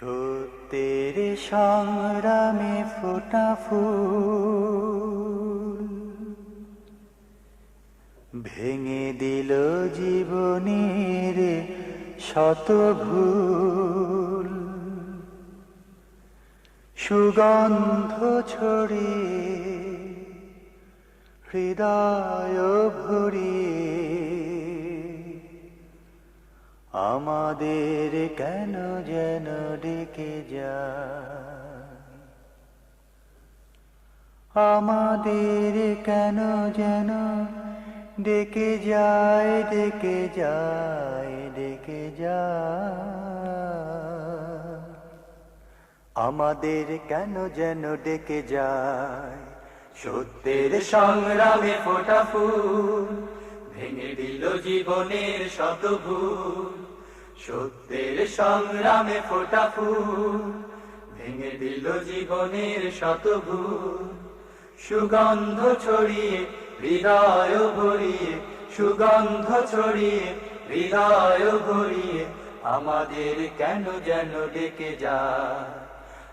সত্যের সংগ্রামে ফোটা ভেঙে দিল জীবনের শত ভুল। সুগন্ধ ছড়িয়ে হৃদয় ভরিয়ে আমাদের কেন যেন ডেকে যায়? আমাদের কেন যেন ডেকে যায় ডেকে যায় ডেকে যায়। আমাদের কেন যেন ডেকে যায়? সত্যের সংগ্রামে ফোটা ফুল, ভেঙে দিল জীবনের শত ভুল। সত্যের সংগ্রামে ফোটা ফুল, ভেঙে দিল জীবনের শত ভুল সুগন্ধ ছড়িয়ে, হৃদয় ভরিয়ে, সুগন্ধ ছড়িয়ে, হৃদয় ভরিয়ে, আমাদের কেন যেন ডেকে যায়?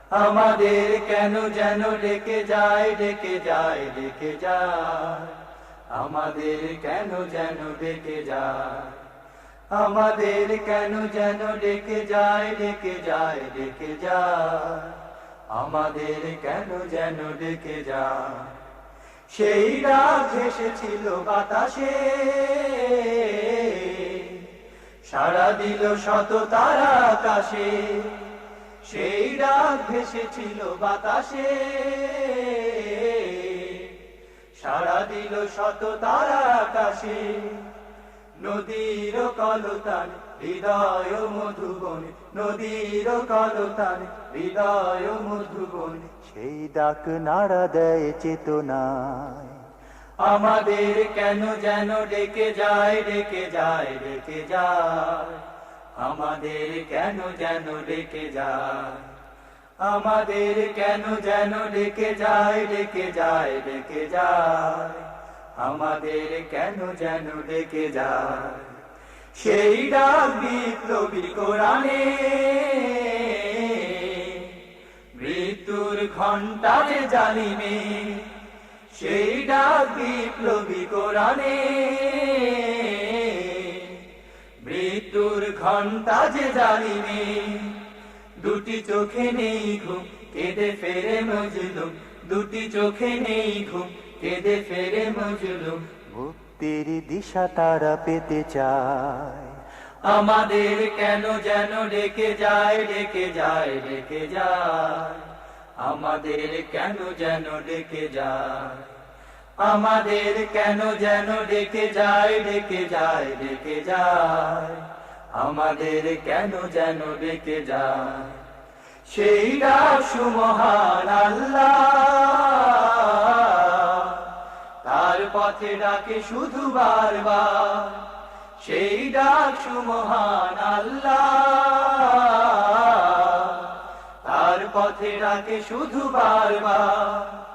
আমাদের কেন যেন ডেকে যায় ডেকে যায় ডেকে যায়? আমাদের কেন যেন ডেকে যায়? আমাদের কেন যেন ডেকে যায় ডেকে যায় ডেকে যায়? আমাদের কেন যেন ডেকে যায়? সেই রাত এসেছিল বাতাসে। সারা দিল শত তারা আকাশে। সেই রাত ভেসেছিল বাতাসে। সারা দিল শত তারা আকাশে। নদীর কলতান হৃদয় মধুবন। নদীর কলতান হৃদয় মধুবন। সেই ডাক নাড়া দেয় চেতনায়। আমাদের কেন যেন ডেকে যায় ডেকে যায় ডেকে যায়। আমাদের কেন যেন ডেকে যায়। আমাদের কেন যেন ডেকে যায় ডেকে যায় ডেকে যায়। আমাদের কেন যেন ডেকে যায়? সেই ডাক বিপ্লবী কোরআনে। মৃত্যুর ঘণ্টা যে জালিমে, সেই ডাক বিপ্লবী কোরআনে। মৃত্যুর ঘণ্টা যে জালিমে, দুটি চোখে নেই ঘুম, কেঁদে ফেরে মজলুম। দুটি চোখে নেই ঘুম কেঁদে ফেরে মজলুম। মুক্তির দিশা তারা পেতে চায়। আমাদের কেন যেন ডেকে যায় ডেকে যায় ডেকে যায়। আমাদের কেন যেন ডেকে যায়? আমাদের কেন যেন ডেকে যায় ডেকে যায় ডেকে যায়। আমাদের কেন যেন ডেকে যায়? সেই সুমহান আল্লাহ পথে ডাকে শুধু বারবার। সেই ডাক সুমহান আল্লাহ। তার পথে ডাকে শুধু বারবার।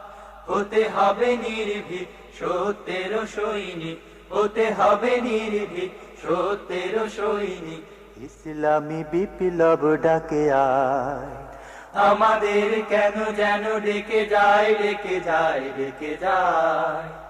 হতে হবে নির্ভীক সত্যের সৈনিক। হতে হবে নির্ভীক সত্যের সৈনিক। ইসলামী বিপ্লব ডাকে আয়। আমাদের কেন যেন ডেকে যায় ডেকে যায় ডেকে যায়।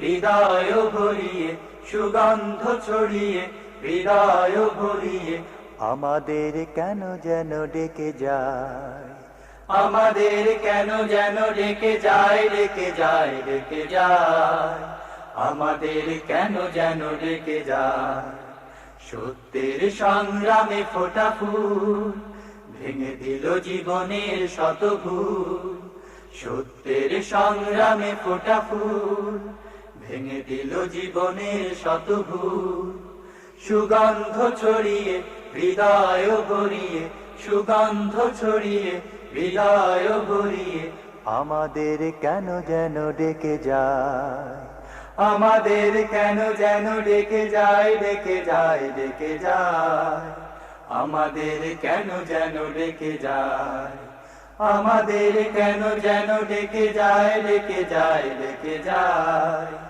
হৃদয় ভরিয়ে সুগন্ধ ছড়িয়ে হৃদয় ভরিয়ে আমাদের কেন যেন ডেকে যায়? আমাদের কেন যেন ডেকে যায় ডেকে যায় ডেকে যায়। আমাদের কেন যেন ডেকে যায়? সত্যের সংগ্রামে ফোটা ফুল ভেঙে দিল জীবনের শত ভুল সত্যের সংগ্রামে ফোটা ফুল ভেঙে দিল জীবনের শত ভুল সুগন্ধ ছড়িয়ে, হৃদয় ভরিয়ে, সুগন্ধ ছড়িয়ে, হৃদয় ভরিয়ে, আমাদের কেন যেন ডেকে যায়? আমাদের কেন যেন ডেকে যায় ডেকে যায় ডেকে যায়? আমাদের কেন যেন ডেকে যায়? আমাদের কেন যেন ডেকে যায় ডেকে যায় ডেকে যায়?